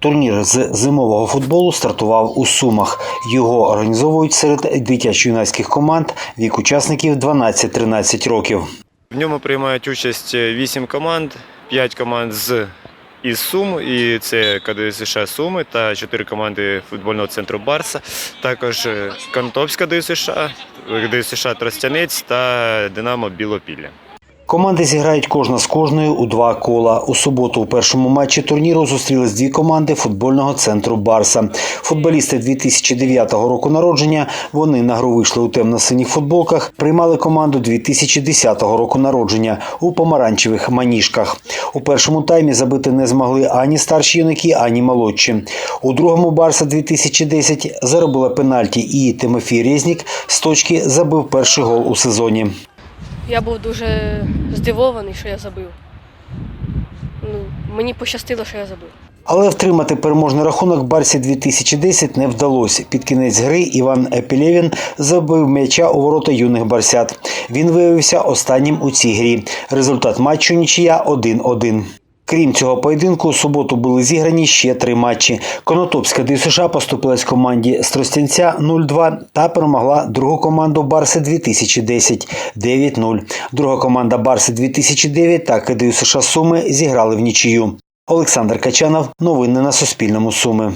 Турнір з зимового футболу стартував у Сумах. Його організовують серед дитячо-юнацьких команд вік учасників 12-13 років. В ньому приймають участь 8 команд, 5 команд з із Сум, і це КДЮ США Суми та 4 команди футбольного центру Барса. Також е, Конотопська КДЮ США, КДЮ США Тростянець та Динамо Білопілля. Команди зіграють кожна з кожною у два кола. У суботу у першому матчі турніру зустрілись дві команди футбольного центру Барса. Футболісти 2009 року народження. Вони на гру вийшли у темно-синіх футболках. Приймали команду 2010 року народження у помаранчевих маніжках. У першому таймі забити не змогли ані старші юнаки, ані молодші. У другому Барса 2010 заробила пенальті, і Тимофій Резнік з точки забив перший гол у сезоні. Я був дуже здивований, що я забив. Ну, мені пощастило, що я забив. Але втримати переможний рахунок Барсі 2010 не вдалося. Під кінець гри Іван Епілєвін забив м'яча у ворота юних барсят. Він виявився останнім у цій грі. Результат матчу нічия 1-1. Крім цього поєдинку, у суботу були зіграні ще три матчі. Конотопська ДСШ поступилась команді Стростянця 0-2 та перемогла другу команду Барси 2010 9-0. Друга команда Барси 2009 та КДЮСШ Суми зіграли в нічию. Олександр Качанов. Новини на Суспільному. Суми.